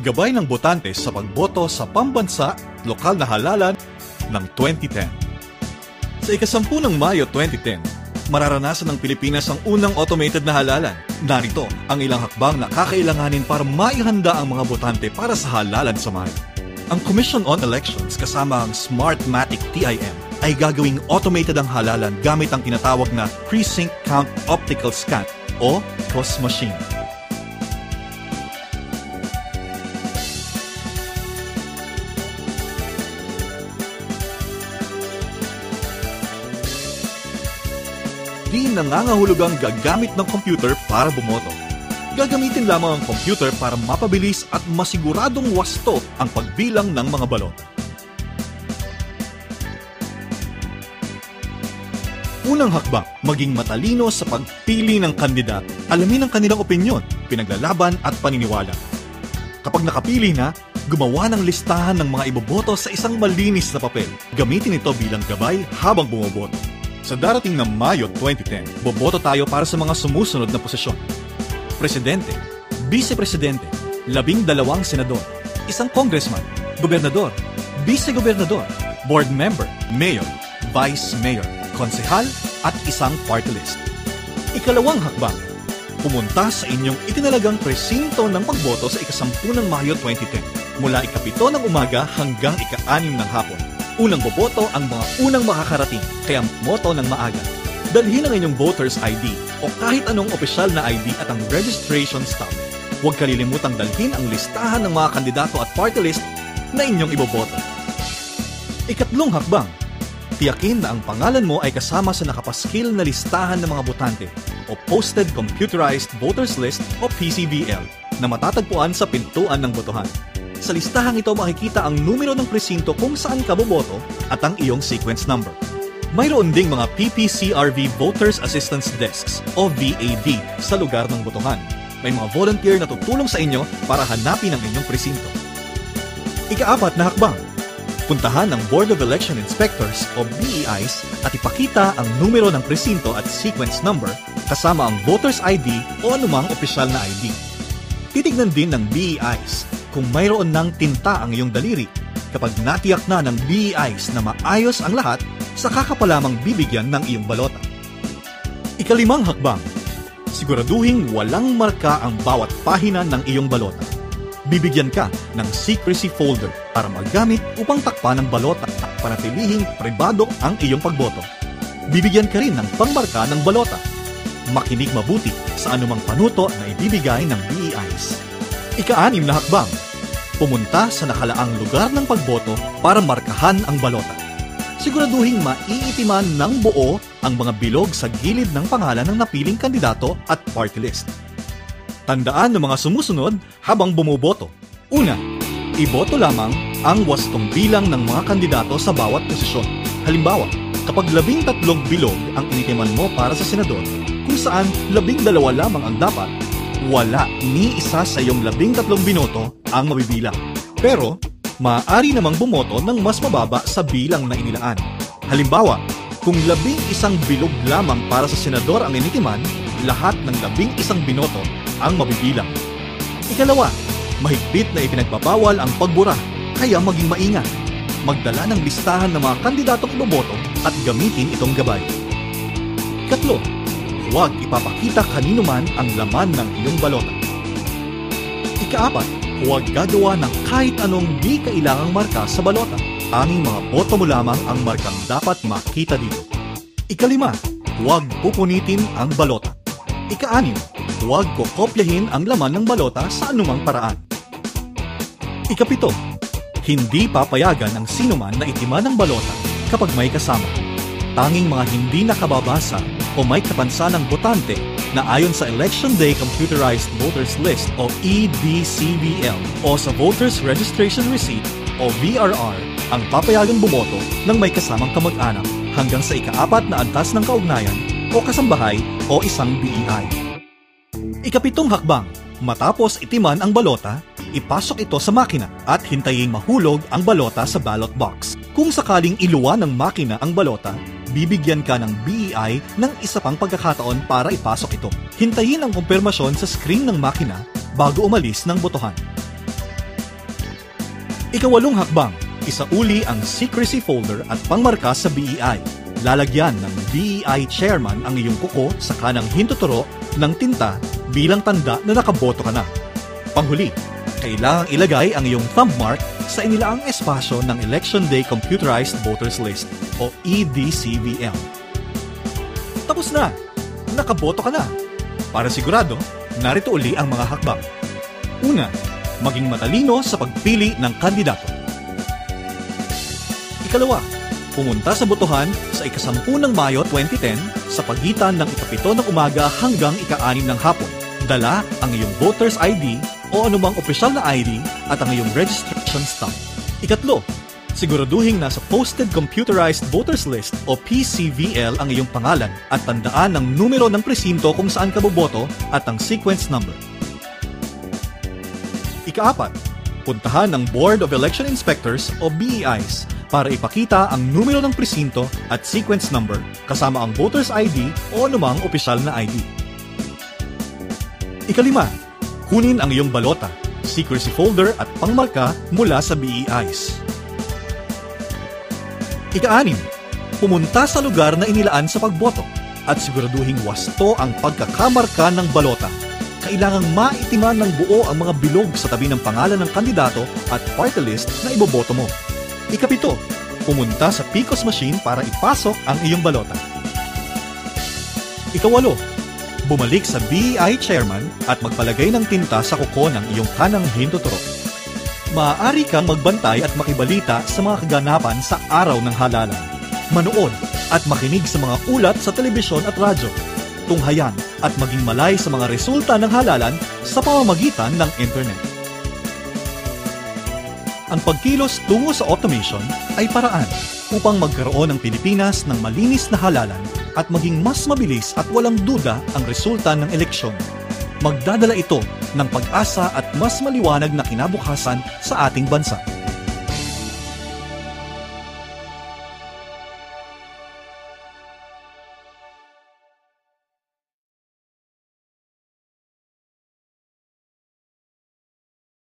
Gabay ng botante sa pagboto sa pambansa lokal na halalan ng 2010. Sa ikasampu ng Mayo 2010, mararanasan ng Pilipinas ang unang automated na halalan. Narito ang ilang hakbang na kakailanganin para maihanda ang mga botante para sa halalan sa Mayo. Ang Commission on Elections kasama ang Smartmatic TIM ay gagawing automated ang halalan gamit ang tinatawag na Precinct Count Optical Scan o COS machine. Di nangangahulugang gagamit ng computer para bumoto. Gagamitin lamang ang computer para mapabilis at masiguradong wasto ang pagbilang ng mga balota. Unang hakbang, maging matalino sa pagpili ng kandidato. Alamin ang kanilang opinyon, pinaglalaban at paniniwala. Kapag nakapili na, gumawa ng listahan ng mga iboboto sa isang malinis na papel. Gamitin ito bilang gabay habang bumoboto. Sa darating na Mayo 2010, boboto tayo para sa mga sumusunod na posisyon. Presidente, Vice-Presidente, labing dalawang senador, isang congressman, gobernador, vice-gobernador, board member, mayor, vice mayor, konsehal at isang party list. Ikalawang hakbang, pumunta sa inyong itinalagang presinto ng pagboto sa ikasampu ng Mayo 2010 mula ikapito ng umaga hanggang ika-anim ng hapon. Unang boboto ang mga unang makakarating, kaya moto ng maaga. Dalhin ang inyong voter's ID o kahit anong opisyal na ID at ang registration stamp. Huwag kalilimutang dalhin ang listahan ng mga kandidato at party list na inyong iboboto. Ikatlong hakbang, tiyakin na ang pangalan mo ay kasama sa nakapaskil na listahan ng mga botante o Posted Computerized Voters List o PCVL na matatagpuan sa pintuan ng botohan. Sa listahang ito makikita ang numero ng presinto kung saan ka boboto at ang iyong sequence number. Mayroon ding mga PPCRV Voters Assistance Desks o VAD sa lugar ng botohan. May mga volunteer na tutulong sa inyo para hanapin ang inyong presinto. Ikaapat na hakbang, puntahan ng Board of Election Inspectors o BEIs at ipakita ang numero ng presinto at sequence number kasama ang voter's ID o anumang opisyal na ID. Titignan din ng BEIs kung mayroon ng tinta ang iyong daliri. Kapag natiyak na ng BEIs na maayos ang lahat, saka ka pa lamang bibigyan ng iyong balota. Ikalimang hakbang, siguraduhing walang marka ang bawat pahina ng iyong balota. Bibigyan ka ng secrecy folder para magamit upang takpan ang balota at panatilihing pribado ang iyong pagboto. Bibigyan ka rin ng pangmarka ng balota. Makinig mabuti sa anumang panuto na ibibigay ng BEIs. Ika-anim na hakbang, pumunta sa nakalaang lugar ng pagboto para markahan ang balota. Siguraduhing maiitiman ng buo ang mga bilog sa gilid ng pangalan ng napiling kandidato at party list. Tandaan ng mga sumusunod habang bumuboto. Una, iboto lamang ang wastong bilang ng mga kandidato sa bawat posisyon. Halimbawa, kapag labing tatlong bilog ang initiman mo para sa senador, kung saan labing dalawa lamang ang dapat, wala ni isa sa iyong labing tatlong binoto ang mabibilang. Pero, maaari namang bumoto ng mas mababa sa bilang na inilaan. Halimbawa, kung labing isang bilog lamang para sa senador ang initiman, lahat ng labing isang binoto ang mabibilang. Ikalawa, mahigpit na ipinagbabawal ang pagbura, kaya maging maingat. Magdala ng listahan ng mga kandidatong iboboto at gamitin itong gabay. Katlo, huwag ipapakita kanino man ang laman ng iyong balota. Ikaapat, huwag gagawa ng kahit anong di kailangang marka sa balota. Tanging mga boto mo lamang ang markang dapat makita dito. Ikalima, huwag pupunitin ang balota. Ikaanim, huwag kokopyahin ang laman ng balota sa anumang paraan. Ikapito, hindi papayagan ng sinuman na itiman ng balota kapag may kasama. Tanging mga hindi nakababasa o may kapansanang botante na ayon sa Election Day Computerized Voters List o EDCVL o sa Voters Registration Receipt o VRR ang papayagang bumoto ng may kasamang kamag-anak hanggang sa ikaapat na antas ng kaugnayan o kasambahay o isang BEI. Ikapitong hakbang, matapos itiman ang balota, ipasok ito sa makina at hintayin mahulog ang balota sa ballot box. Kung sakaling iluwa ng makina ang balota, bibigyan ka ng BEI ng isa pang pagkakataon para ipasok ito. Hintayin ang kumpirmasyon sa screen ng makina bago umalis ng botohan. Ikawalong hakbang, isauli ang secrecy folder at pangmarka sa BEI. Lalagyan ng BEI chairman ang iyong kuko sa kanang hintuturo ng tinta bilang tanda na nakaboto ka na. Panghuli, kailangang ilagay ang iyong thumb mark sa inilaang espasyo ng Election Day Computerized Voters List o E EDCVL. Tapos na! Nakaboto ka na! Para sigurado, narito uli ang mga hakbang. Una, maging matalino sa pagpili ng kandidato. Ikalawa, pumunta sa botohan sa ikasampu ng Mayo 2010 sa pagitan ng ikapito ng umaga hanggang ika-anim ng hapon. Dala ang iyong voter's ID o anumang opisyal na ID at ang iyong registration stamp. Ikatlo, siguraduhin nasa Posted Computerized Voters List o PCVL ang iyong pangalan at tandaan ang numero ng presinto kung saan ka boboto at ang sequence number. Ikaapat, puntahan ang Board of Election Inspectors o BEIs para ipakita ang numero ng presinto at sequence number kasama ang voter's ID o anumang opisyal na ID. Ikalima, kunin ang iyong balota, secrecy folder at pangmarka mula sa BEIs. Ika-anim, pumunta sa lugar na inilaan sa pagboto at siguraduhing wasto ang pagkakamarka ng balota. Kailangang maitiman ng buo ang mga bilog sa tabi ng pangalan ng kandidato at party list na iboboto mo. Ikapito, pumunta sa PICOS machine para ipasok ang iyong balota. Ikawalo, bumalik sa BEI chairman at magpalagay ng tinta sa kuko ng iyong kanang hintuturo. Maaari kang magbantay at makibalita sa mga kaganapan sa araw ng halalan. Manood at makinig sa mga ulat sa telebisyon at radyo. Tunghayan at maging malay sa mga resulta ng halalan sa pamamagitan ng internet. Ang pagkilos tungo sa automation ay paraan upang magkaroon ng Pilipinas ng malinis na halalan at maging mas mabilis at walang duda ang resulta ng eleksyon. Magdadala ito ng pag-asa at mas maliwanag na kinabukasan sa ating bansa.